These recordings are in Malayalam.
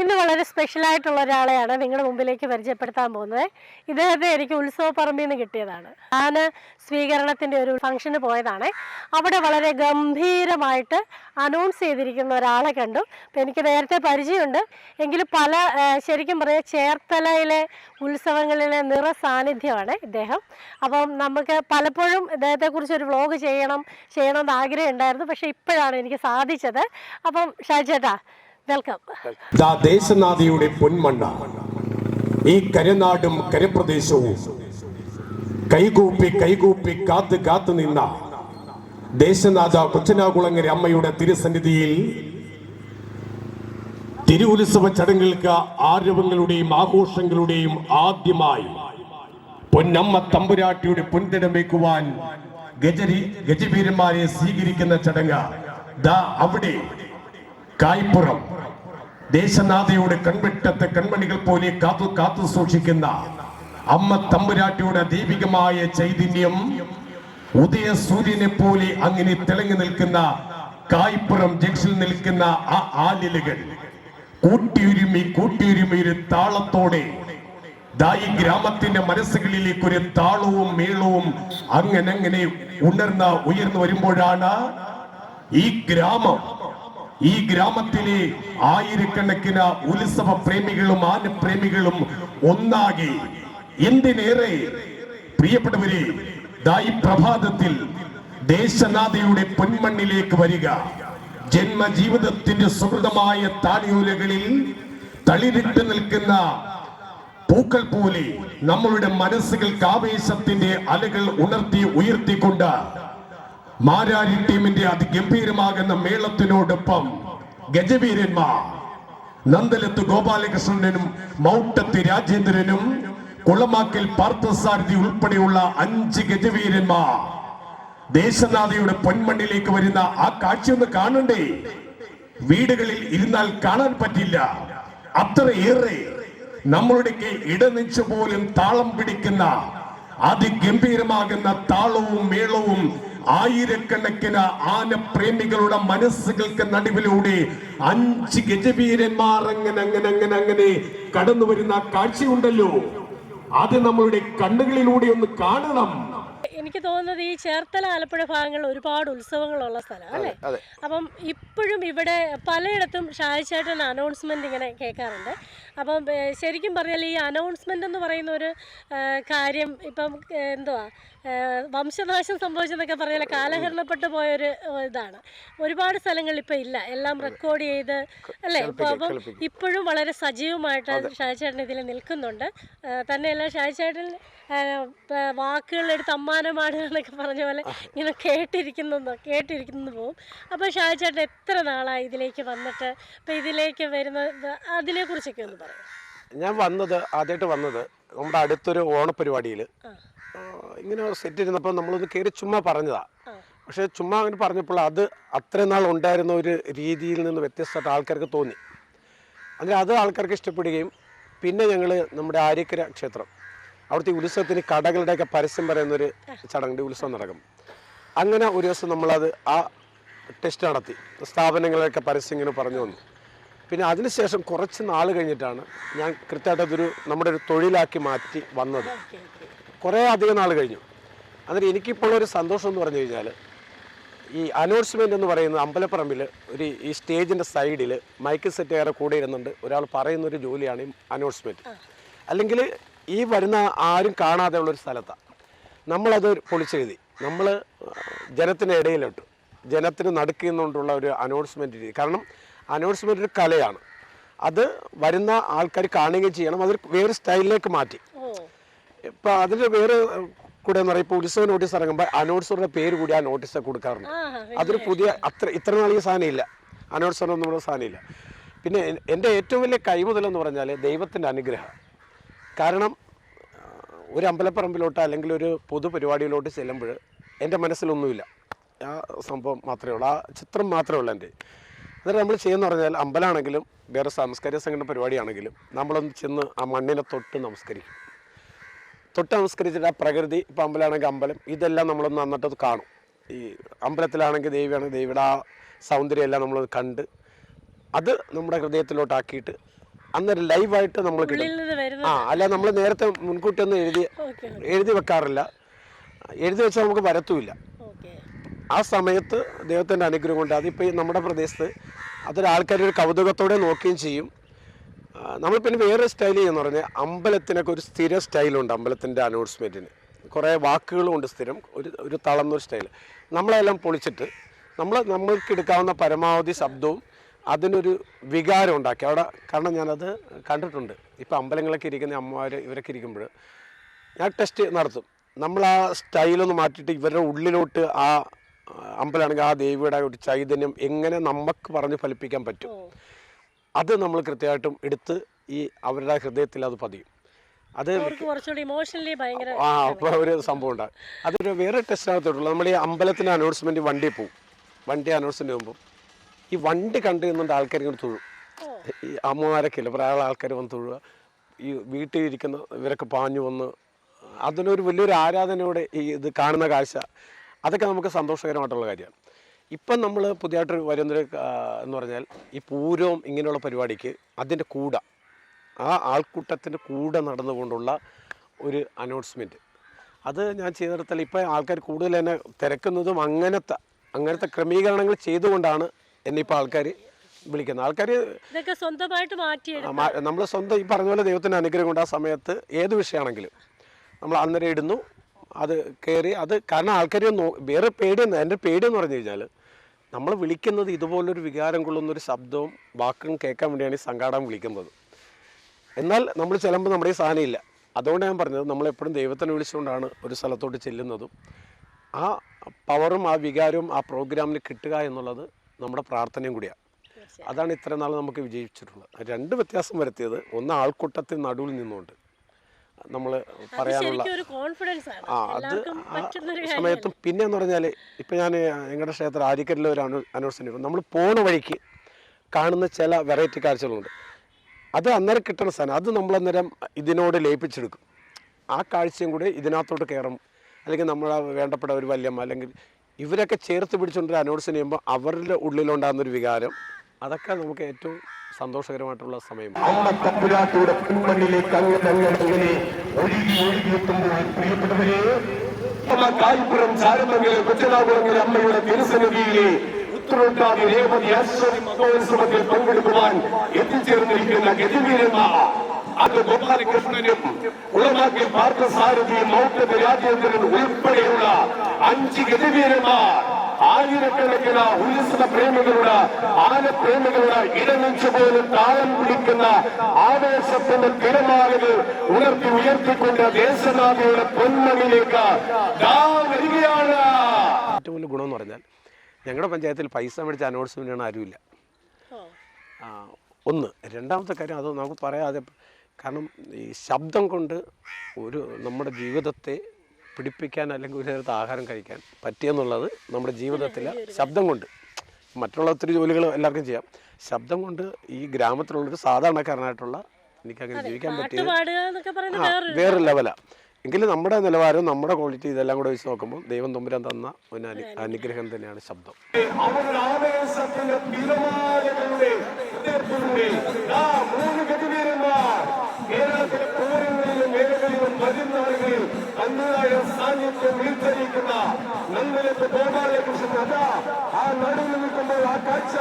ഇന്ന് വളരെ സ്പെഷ്യലായിട്ടുള്ള ഒരാളെയാണ് നിങ്ങളുടെ മുമ്പിലേക്ക് പരിചയപ്പെടുത്താൻ പോകുന്നത്. ഇദ്ദേഹത്തെ എനിക്ക് ഉത്സവ പറമ്പിൽ നിന്ന് കിട്ടിയതാണ്. ഞാൻ സ്വീകരണത്തിന്റെ ഒരു ഫംഗ്ഷന് പോയതാണ്. അവിടെ വളരെ ഗംഭീരമായിട്ട് അനൗൺസ് ചെയ്തിരിക്കുന്ന ഒരാളെ കണ്ടു. അപ്പം എനിക്ക് നേരത്തെ പരിചയമുണ്ട്. എങ്കിലും പല ശരിക്കും പറയാം ചേർത്തലയിലെ ഉത്സവങ്ങളിലെ നിറ സാന്നിധ്യമാണ് ഇദ്ദേഹം. അപ്പം നമുക്ക് പലപ്പോഴും ഇദ്ദേഹത്തെക്കുറിച്ച് ഒരു വ്ളോഗ് ചെയ്യണം ചെയ്യണമെന്ന് ആഗ്രഹം ഉണ്ടായിരുന്നു പക്ഷേ ഇപ്പോഴാണ് എനിക്ക് സാധിച്ചത്. അപ്പം ഷാജേട്ടാ വെൽക്കം ദാ ദേശനാദിയുടെ പൊന്മണ്ണ. ഈ കരനാടും കരപ്രദേശവും കൈകൂപ്പി കൈകൂപ്പി കാത്ത് കാത്തു നിന്ന ദേശനാഥ കൊച്ചനാകുളങ്ങര അമ്മയുടെ തിരുസന്നിധിയിൽ തിരുവുത്സവ ചടങ്ങുകൾക്ക് ആരവങ്ങളുടെയും ആഘോഷങ്ങളുടെയും ആദ്യമായി പൊന്നമ്മ തമ്പുരാട്ടിയുടെ പൊൻതിടം വയ്ക്കുവാൻ ഗജരി ഗജവീരന്മാരെ സ്വീകരിക്കുന്ന ചടങ്ങ് അവിടെ കായ്പുറം. ദേശനാഥയുടെ കൺവെട്ടത്തെ കൺമണികൾ പോലെ കാത്തു കാത്തു സൂക്ഷിക്കുന്ന അമ്മ തമ്പുരാട്ടിയുടെ ദൈവികമായ ചൈതന്യം ഉദയ സൂര്യനെ പോലെ അങ്ങനെ തിളങ്ങി നിൽക്കുന്ന കായ്പുറം ജംഗ്ഷനിൽ നിൽക്കുന്ന ആ ആലിലകൾ കൂട്ടിയുരുമി കൂട്ടിയുരുമി ഒരു താളത്തോടെ ദാ ഈ ഗ്രാമത്തിന്റെ മനസ്സുകളിലേക്ക് ഒരു താളവും മേളവും അങ്ങനെ അങ്ങനെ ഉണർന്ന ഉയർന്നു വരുമ്പോഴാണ് ഈ ഗ്രാമം ഈ ഗ്രാമത്തിലെ ആയിരക്കണക്കിന് ഉത്സവ പ്രേമികളും ആനപ്രേമികളും ഒന്നാകെ. എന്തിനേറെ? പ്രിയപ്പെട്ടവരെ ദായി പ്രഭാതത്തിൽ ദേശനാഥയുടെ പൊന്മണ്ണിലേക്ക് വരിക. ജന്മജീവിതത്തിന്റെ സുഹൃതമായ താടിയൂലകളിൽ തളിരിട്ട് നിൽക്കുന്ന പൂക്കൾ പോലെ നമ്മളുടെ മനസ്സുകൾക്ക് ആവേശത്തിന്റെ അലകൾ ഉണർത്തി ഉയർത്തിക്കൊണ്ട് മാരാരി ടീമിന്റെ അതിഗംഭീരമാകുന്ന മേളത്തിനോടൊപ്പം ഗജവീരന്മാർ നന്ദലത്ത് ഗോപാലകൃഷ്ണനും മൗട്ടത്ത് രാജേന്ദ്രനും കുളമാക്കിൽ പാർത്ഥസാരഥി ഉൾപ്പെടെയുള്ള അഞ്ച് ഗജവീരന്മാർ. ദേശനാഥയുടെ പൊന്മണ്ണിലേക്ക് വരുന്ന ആ കാഴ്ച ഒന്ന് കാണണ്ടേ? വീടുകളിൽ ഇരുന്നാൽ കാണാൻ പറ്റില്ല. അത്രയേറെ നമ്മളുടെ ഇടനെഞ്ചു പോലും താളം പിടിക്കുന്ന അതിഗംഭീരമാകുന്ന താളവും മേളവും ആയിരക്കണക്കിന് ആനപ്രേമികളുടെ മനസ്സുകൾക്ക് നടുവിലൂടെ അഞ്ച് ഗജവീരന്മാർ അങ്ങനെ അങ്ങനെ അങ്ങനെ അങ്ങനെ കടന്നു വരുന്ന ആ കാഴ്ചയുണ്ടല്ലോ. അത് നമ്മളുടെ കണ്ണുകളിലൂടെ ഒന്ന് കാണണം. എനിക്ക് തോന്നുന്നത് ഈ ചേർത്തല ആലപ്പുഴ ഭാഗങ്ങളിൽ ഒരുപാട് ഉത്സവങ്ങളുള്ള സ്ഥലമാണ് അല്ലേ. അപ്പം ഇപ്പോഴും ഇവിടെ പലയിടത്തും ഷാജിച്ചേട്ടൻ അനൗൺസ്മെന്റ് ഇങ്ങനെ കേൾക്കാറുണ്ട്. അപ്പം ശരിക്കും പറഞ്ഞാൽ ഈ അനൗൺസ്മെന്റ് എന്ന് പറയുന്ന ഒരു കാര്യം ഇപ്പം എന്തുവാ? വംശനാശം സംഭവിച്ചെന്നൊക്കെ പറഞ്ഞാൽ കാലഹരണപ്പെട്ടു പോയൊരു ഇതാണ്. ഒരുപാട് സ്ഥലങ്ങൾ ഇപ്പം ഇല്ല. എല്ലാം റെക്കോർഡ് ചെയ്ത് അല്ലേ? അപ്പം ഇപ്പോഴും വളരെ സജീവമായിട്ട് ഷാജിച്ചേട്ടൻ ഇതിൽ നിൽക്കുന്നുണ്ട്. തന്നെയല്ല പ- വാക്കുകളെടുത്ത് അമ്മാനമാണ് എന്നൊക്കെ പറഞ്ഞ പോലെ ഇങ്ങനെ കേട്ടിരിക്കുന്നു കേട്ടിരിക്കുന്നു പോവും. അപ്പോൾ ഷാജിച്ചേട്ടൻ എത്ര നാളായി ഇതിലേക്ക് വന്നിട്ട് ഇപ്പം ഇതിലേക്ക് വരുന്ന അതിനെക്കുറിച്ചൊക്കെ ഒന്ന് പറയാം. ഞാൻ വന്നത് ആദ്യമായിട്ട് വന്നത് നമ്മുടെ അടുത്തൊരു ഓണപരിപാടിയിൽ ആ. ഇങ്ങനെ സെറ്റ് ഇരുന്നപ്പോൾ നമ്മളൊന്ന് കയറി ചുമ്മാ പറഞ്ഞതാ. പക്ഷെ ചുമ്മാ അങ്ങനെ പറഞ്ഞപ്പോൾ അത് അത്രയും നാൾ ഉണ്ടായിരുന്ന ഒരു രീതിയിൽ നിന്ന് വ്യത്യസ്തമായിട്ട് ആൾക്കാർക്ക് തോന്നി. അങ്ങനെ അത് ആൾക്കാർക്ക് ഇഷ്ടപ്പെടുകയും പിന്നെ ഞങ്ങൾ നമ്മുടെ ആര്യക്കര ക്ഷേത്രം അവിടുത്തെ ഉത്സവത്തിന് കടകളുടെയൊക്കെ പരസ്യം പറയുന്നൊരു ചടങ്ങിന്റെ ഉത്സവം നടക്കും. അങ്ങനെ ഒരു ദിവസം നമ്മളത് ആ ടെസ്റ്റ് നടത്തി. സ്ഥാപനങ്ങളൊക്കെ പരസ്യം ഇങ്ങനെ പറഞ്ഞു വന്നു പിന്നെ അതിനുശേഷം കുറച്ച് നാൾ കഴിഞ്ഞിട്ടാണ് ഞാൻ കൃത്യമായിട്ട് അതൊരു നമ്മുടെ ഒരു തൊഴിലാക്കി മാറ്റി വന്നത്. കുറേ അധികം നാൾ കഴിഞ്ഞു. അതിന് എനിക്കിപ്പോൾ ഒരു സന്തോഷം എന്ന് പറഞ്ഞു കഴിഞ്ഞാൽ ഈ അനൗൺസ്മെന്റ് എന്ന് പറയുന്ന അമ്പലപ്പറമ്പിൽ ഒരു ഈ സ്റ്റേജിന്റെ സൈഡിൽ മൈക്ക് സെറ്റ് ഏറെ കൂടെ ഇരുന്നുണ്ട്. ഒരാൾ പറയുന്ന ഒരു ജോലിയാണ് ഈ അനൗൺസ്മെന്റ് അല്ലെങ്കിൽ ഈ വരുന്ന ആരും കാണാതെ ഉള്ളൊരു സ്ഥലത്താണ് നമ്മളത് പൊളിച്ചെഴുതി നമ്മൾ ജനത്തിന്റെ ഇടയിലിട്ടു ജനത്തിന് നടുക്കുന്നുകൊണ്ടുള്ള ഒരു അനൗൺസ്മെന്റ് രീതി. കാരണം അനൗൺസ്മെന്റ് ഒരു കലയാണ്. അത് വരുന്ന ആൾക്കാർ കാണുകയും ചെയ്യണം. അതൊരു വേറെ സ്റ്റൈലിലേക്ക് മാറ്റി. ഇപ്പം അതിന്റെ വേറെ കൂടെ എന്ന് പറയുമ്പോൾ ഉത്സവ നോട്ടീസ് ഇറങ്ങുമ്പോൾ അനൗൺസറുടെ പേര് കൂടി ആ നോട്ടീസ് കൊടുക്കാറുണ്ട്. അതൊരു പുതിയ അത്ര ഇത്ര നാൾ ഈ സാധനം ഇല്ല അനൗൺസറൊന്നും നമ്മുടെ സാധനം ഇല്ല പിന്നെ എൻ- എന്റെ ഏറ്റവും വലിയ കൈമുതൽ എന്ന് പറഞ്ഞാൽ ദൈവത്തിന്റെ അനുഗ്രഹം. കാരണം ഒരു അമ്പലപ്പറമ്പിലോട്ട് അല്ലെങ്കിൽ ഒരു പൊതുപരിപാടിയിലോട്ട് ചെല്ലുമ്പോൾ എന്റെ മനസ്സിലൊന്നുമില്ല. ആ സംഭവം മാത്രമേ ഉള്ളൂ. ആ ചിത്രം മാത്രമേ ഉള്ളൂ എന്റെ എന്നിട്ട് നമ്മൾ ചെയ്യുന്ന പറഞ്ഞാൽ അമ്പലമാണെങ്കിലും വേറെ സാംസ്കാരിക സംഘടന പരിപാടിയാണെങ്കിലും നമ്മളൊന്ന് ചെന്ന് ആ മണ്ണിനെ തൊട്ട് നമസ്കരിക്കും. തൊട്ട് നമസ്കരിച്ചിട്ട് ആ പ്രകൃതി ഇപ്പം അമ്പലമാണെങ്കിൽ അമ്പലം ഇതെല്ലാം നമ്മളൊന്ന് നന്നിട്ട് കാണും. ഈ അമ്പലത്തിലാണെങ്കിൽ ദേവിയാണെങ്കിൽ ദേവിയുടെ ആ സൗന്ദര്യം എല്ലാം നമ്മൾ കണ്ട് അത് നമ്മുടെ ഹൃദയത്തിലോട്ടാക്കിയിട്ട് അന്നേരം ലൈവായിട്ട് നമ്മൾ കിട്ടും. ആ അല്ല നമ്മൾ നേരത്തെ മുൻകൂട്ടി ഒന്നും എഴുതി എഴുതി വെക്കാറില്ല. എഴുതി വെച്ചാൽ നമുക്ക് വരത്തുമില്ല. ആ സമയത്ത് ദൈവത്തിന്റെ അനുഗ്രഹം കൊണ്ട് അതിപ്പോൾ ഈ നമ്മുടെ പ്രദേശത്ത് അതൊരു ആൾക്കാർ ഒരു കൗതുകത്തോടെ നോക്കുകയും ചെയ്യും. നമ്മൾ പിന്നെ വേറെ സ്റ്റൈൽ ചെയ്യുന്ന പറഞ്ഞാൽ അമ്പലത്തിനൊക്കെ ഒരു സ്ഥിര സ്റ്റൈലുണ്ട് അമ്പലത്തിന്റെ അനൗൺസ്മെന്റിന് കുറേ വാക്കുകളും ഉണ്ട് സ്ഥിരം. ഒരു ഒരു തളർന്നൊരു സ്റ്റൈൽ നമ്മളെല്ലാം പൊളിച്ചിട്ട് നമ്മൾ നമ്മൾക്ക് എടുക്കാവുന്ന പരമാവധി ശബ്ദവും അതിനൊരു വികാരം ഉണ്ടാക്കി. അവിടെ കാരണം ഞാനത് കണ്ടിട്ടുണ്ട്. ഇപ്പോൾ അമ്പലങ്ങളൊക്കെ ഇരിക്കുന്ന അമ്മമാർ ഇവരൊക്കെ ഇരിക്കുമ്പോൾ ഞാൻ ടെസ്റ്റ് നടത്തും. നമ്മൾ ആ സ്റ്റൈലൊന്ന് മാറ്റിയിട്ട് ഇവരുടെ ഉള്ളിലോട്ട് ആ അമ്പലമാണെങ്കിൽ ആ ദേവിയുടെ ഒരു ചൈതന്യം എങ്ങനെ നമുക്ക് പറഞ്ഞ് ഫലിപ്പിക്കാൻ പറ്റും. അത് നമ്മൾ കൃത്യമായിട്ടും എടുത്ത് ഈ അവരുടെ ഹൃദയത്തിൽ അത് പതിയും. അത് ആ അപ്പോൾ ഒരു സംഭവം ഉണ്ടാകും. അതൊരു വേറെ ടെസ്റ്റിനകത്തോട്ടുള്ള നമ്മൾ ഈ അമ്പലത്തിന്റെ അനൗൺസ്മെന്റ് വണ്ടി പോവും. വണ്ടി അനൗൺസ്മെന്റ് പോകുമ്പോൾ ഈ വണ്ടി കണ്ടു നിന്നുകൊണ്ട് ആൾക്കാർ ഇങ്ങനെ തൊഴും. ഈ അമ്മമാരൊക്കെ ഇല്ല? പ്രായമുള്ള ആൾക്കാർ വന്ന് തൊഴുക. ഈ വീട്ടിൽ ഇരിക്കുന്ന ഇവരൊക്കെ പാഞ്ഞു വന്ന് അതിനൊരു വലിയൊരു ആരാധനയോടെ ഈ ഇത് കാണുന്ന കാഴ്ച. അതൊക്കെ നമുക്ക് സന്തോഷകരമായിട്ടുള്ള കാര്യമാണ്. ഇപ്പം നമ്മൾ പുതിയതായിട്ട് വരുന്നൊരു എന്ന് പറഞ്ഞാൽ ഈ പൂരവും ഇങ്ങനെയുള്ള പരിപാടിക്ക് അതിന്റെ കൂടെ ആ ആൾക്കൂട്ടത്തിന്റെ കൂടെ നടന്നുകൊണ്ടുള്ള ഒരു അനൗൺസ്മെന്റ് അത് ഞാൻ ചെയ്തെടുത്താൽ ഇപ്പം ആൾക്കാർ കൂടുതൽ എന്നെ തിരക്കുന്നതും അങ്ങനത്തെ അങ്ങനത്തെ ക്രമീകരണങ്ങൾ ചെയ്തുകൊണ്ടാണ് എന്നെ ഇപ്പോൾ ആൾക്കാർ വിളിക്കുന്നത്. ആൾക്കാർ ഇതൊക്കെ സ്വന്തമായിട്ട് മാറ്റി നമ്മൾ സ്വന്തം ഈ പറഞ്ഞ പോലെ ദൈവത്തിന്റെ അനുഗ്രഹം കൊണ്ട് ആ സമയത്ത് ഏത് വിഷയമാണെങ്കിലും നമ്മൾ അന്നേരം ഇടുന്നു അത് കയറി അത് കാരണം ആൾക്കാർ വേറെ പേടിയെന്ന് എന്റെ പേടിയെന്ന് പറഞ്ഞു കഴിഞ്ഞാൽ നമ്മൾ വിളിക്കുന്നത് ഇതുപോലൊരു വികാരം കൊള്ളുന്ന ഒരു ശബ്ദവും വാക്കും കേൾക്കാൻ വേണ്ടിയാണ് ഈ വിളിക്കുന്നത്. എന്നാൽ നമ്മൾ ചെല്ലുമ്പോൾ നമ്മുടെ ഈ സാധനം ഇല്ല അതുകൊണ്ട് ഞാൻ പറഞ്ഞത് നമ്മളെപ്പോഴും ദൈവത്തിനെ വിളിച്ചുകൊണ്ടാണ് ഒരു സ്ഥലത്തോട്ട് ചെല്ലുന്നതും ആ പവറും ആ വികാരവും ആ പ്രോഗ്രാമിന് കിട്ടുക എന്നുള്ളത് നമ്മുടെ പ്രാർത്ഥനയും കൂടിയാണ് അതാണ് ഇത്ര നാൾ നമുക്ക് വിജയിച്ചിട്ടുള്ളത്. രണ്ട് വ്യത്യാസം വരുത്തിയത് ഒന്ന് ആൾക്കൂട്ടത്തിൽ നടുവിൽ നിന്നുകൊണ്ട്. നമ്മൾ പറയാനുള്ള ആ അത് സമയത്തും പിന്നെ എന്ന് പറഞ്ഞാൽ ഇപ്പം ഞാൻ ഞങ്ങളുടെ ക്ഷേത്രം ആര്യക്കരിലെ ഒരു അനു അനുഷ്ഠാനം നമ്മൾ പോണ വഴിക്ക് കാണുന്ന ചില വെറൈറ്റി കാഴ്ചകളുണ്ട്. അത് അന്നേരം കിട്ടുന്ന സാധനം അത് നമ്മൾ അന്നേരം ഇതിനോട് ലയിപ്പിച്ചെടുക്കും. ആ കാഴ്ചയും കൂടി ഇതിനകത്തോട്ട് കയറും. അല്ലെങ്കിൽ നമ്മളെ വേണ്ടപ്പെട്ട ഒരു വല്യമ്മ അല്ലെങ്കിൽ ഇവരൊക്കെ ചേർത്ത് പിടിച്ചുകൊണ്ട് അനൗൺസ് ചെയ്യുമ്പോൾ അവരുടെ ഉള്ളിലുണ്ടാകുന്നൊരു വികാരം അതൊക്കെ നമുക്ക് ഏറ്റവും സന്തോഷകരമായിട്ടുള്ള സമയം. അമ്മ തമ്പുരാട്ടിയുടെ പിൻമണ്ണിലേക്ക് അങ്ങനെ അങ്ങനെ ഒഴുകി ഒഴുകിയെത്തുമ്പോൾ പ്രിയപ്പെട്ടവരെ കായ്പുരം ചാരമംഗല കൊച്ചനാകുളങ്ങര അമ്മയുടെ തിരുസന്നിധിയിലെ ഉത്തരോട്ടാതി രേവതി അശ്വതി മഹോത്സവത്തിൽ പങ്കെടുക്കുവാൻ എത്തിച്ചേർന്നിരിക്കുന്ന ഗതിവീരന്മാർ അത് ഗോപാലകൃഷ്ണനും ഉളമാക്കിയ പാർത്ഥസാരഥിയും മൗട്ടത് രാജേന്ദ്രനും ഉൾപ്പെടെയുള്ള അഞ്ച് ഗതിവീരന്മാർ. ആയിരക്കണക്കിന് ഉത്സവ പ്രേമികളുടെ ആനപ്രേമികളുടെ ഇടനിഞ്ചു പോലും താളം പിടിക്കുന്ന ആവേശത്തിന്റെ തിരമാലകൾ ഉണർത്തി ഉയർത്തിക്കൊണ്ട് ദേശനാഥയുടെ പൊന്മണിലേക്ക് വരികയാണ്. ഏറ്റവും വലിയ ഗുണമെന്ന് പറഞ്ഞാൽ ഞങ്ങളുടെ പഞ്ചായത്തിൽ പൈസ മേടിച്ച അനൗൺസ്മെന്റാണ് ആരുമില്ല. ഒന്ന്. രണ്ടാമത്തെ കാര്യം അത് നമുക്ക് പറയാതെ കാരണം ഈ ശബ്ദം കൊണ്ട് ഒരു നമ്മുടെ ജീവിതത്തെ പിടിപ്പിക്കാൻ അല്ലെങ്കിൽ ഒരു നേരത്തെ ആഹാരം കഴിക്കാൻ പറ്റിയെന്നുള്ളത് നമ്മുടെ ജീവിതത്തിൽ ശബ്ദം കൊണ്ട്. മറ്റുള്ള ഒത്തിരി ജോലികൾ എല്ലാവർക്കും ചെയ്യാം. ശബ്ദം കൊണ്ട് ഈ ഗ്രാമത്തിലുള്ളൊരു സാധാരണക്കാരനായിട്ടുള്ള എനിക്കങ്ങനെ ജീവിക്കാൻ പറ്റിയത് പാടുക എന്നൊക്കെ പറയുന്നത് ആ വേറൊരു വേറെ ലെവലാണ് എങ്കിലും നമ്മുടെ നിലവാരം നമ്മുടെ ക്വാളിറ്റി ഇതെല്ലാം കൂടെ വെച്ച് നോക്കുമ്പോൾ ദൈവം തമ്പുരാൻ തന്ന ഒരു അനു- അനുഗ്രഹം തന്നെയാണ് ശബ്ദം. കേരളത്തിലെ സാന്നിധ്യം വിളിച്ചറിയിക്കുന്ന നന്ദനത്ത് കുറിച്ച് കഥ ആ നടുവിൽ നിൽക്കുമ്പോൾ ആ കാഴ്ച.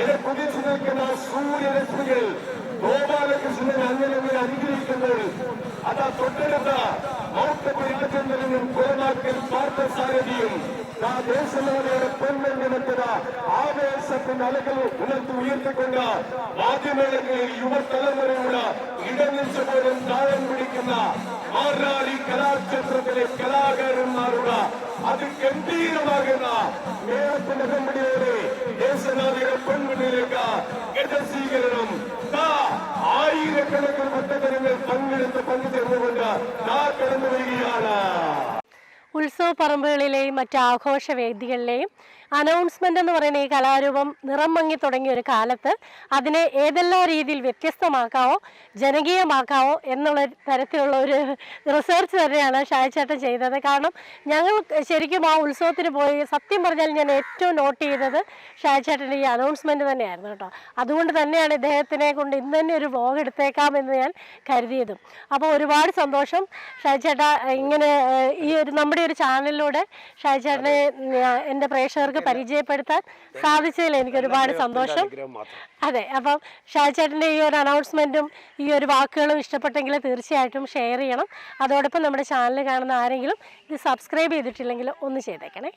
ഇടെ കുതിച്ചു നിൽക്കുന്ന സൂര്യരശ്മികൾ ഗോപാലകൃഷ്ണൻ അങ്ങനെ അനുഗ്രഹിക്കുമ്പോൾ അതാ തൊട്ടടുത്ത മൗത്തത്തിൽ രാജേന്ദ്രനും കോലാക്കൽ പാർത്ഥസാരഥിയും ആ ദേശനാഥയുടെ പൊന്നണിനത്തത ആവേശത്തിന്റെ അലകൾ ഉണർത്തി ഉയർത്തിക്കൊണ്ട് വാദ്യമേളങ്ങളിൽ യുവതലമുറയുടെ ഇടനിച്ച് പോലും താഴം പിടിക്കുന്ന മാറാടി കലാക്ഷേത്രത്തിലെ കലാകാരന്മാരുടെ അതിഗംഭീരമാകുന്ന മേളത്തിന്റെ കമ്പനിയോടെ ദേശനാഥയുടെ പൊൻമുന്നിലേക്ക് ഗജസ്വീകരണം ദാ ആയിരക്കണക്കിന് ഭക്തജനങ്ങൾ പങ്കെടുത്ത് പങ്കുചേർന്നുകൊണ്ട് ദാ കടന്നു വരികയാണ് ഉത്സവ ഉത്സവപ്പറമ്പുകളിലെയും മറ്റ് ആഘോഷ വേദികളിലെയും അനൗൺസ്മെന്റ് എന്ന് പറയുന്ന ഈ കലാരൂപം നിറം മങ്ങി തുടങ്ങിയ ഒരു കാലത്ത് അതിനെ ഏതെല്ലാം രീതിയിൽ വ്യത്യസ്തമാക്കാവോ ജനകീയമാക്കാവോ എന്നുള്ള തരത്തിലുള്ള ഒരു റിസർച്ച് തന്നെയാണ് ഷായച്ചേട്ടൻ ചെയ്തത്. കാരണം ഞങ്ങൾ ശരിക്കും ആ ഉത്സവത്തിന് പോയി സത്യം പറഞ്ഞാൽ ഞാൻ ഏറ്റവും നോട്ട് ചെയ്തത് ഷായച്ചേട്ടന്റെ ഈ അനൗൺസ്മെന്റ് തന്നെയായിരുന്നു കേട്ടോ. അതുകൊണ്ട് തന്നെയാണ് ഇദ്ദേഹത്തിനെ കൊണ്ട് ഇന്ന് തന്നെ ഒരു വ്ലോഗ് എടുത്തേക്കാമെന്ന് ഞാൻ കരുതിയതും. അപ്പോൾ ഒരുപാട് സന്തോഷം ഷായച്ചേട്ട ഇങ്ങനെ ഈ ഒരു നമ്മുടെ ഒരു ചാനലിലൂടെ ഷായച്ചേട്ടനെ എന്റെ പ്രേക്ഷകർക്ക് പരിചയപ്പെടുത്താൻ സാധിച്ചതിൽ എനിക്ക് ഒരുപാട് സന്തോഷം. അതെ അപ്പം ഷാജേട്ടന്റെ ഈ ഒരു അനൗൺസ്മെന്റും ഈ ഒരു വാക്കുകളും ഇഷ്ടപ്പെട്ടെങ്കിൽ തീർച്ചയായിട്ടും ഷെയർ ചെയ്യണം. അതോടൊപ്പം നമ്മുടെ ചാനൽ കാണുന്ന ആരെങ്കിലും ഇത് സബ്സ്ക്രൈബ് ചെയ്തിട്ടില്ലെങ്കിൽ ഒന്ന് ചെയ്തേക്കണേ.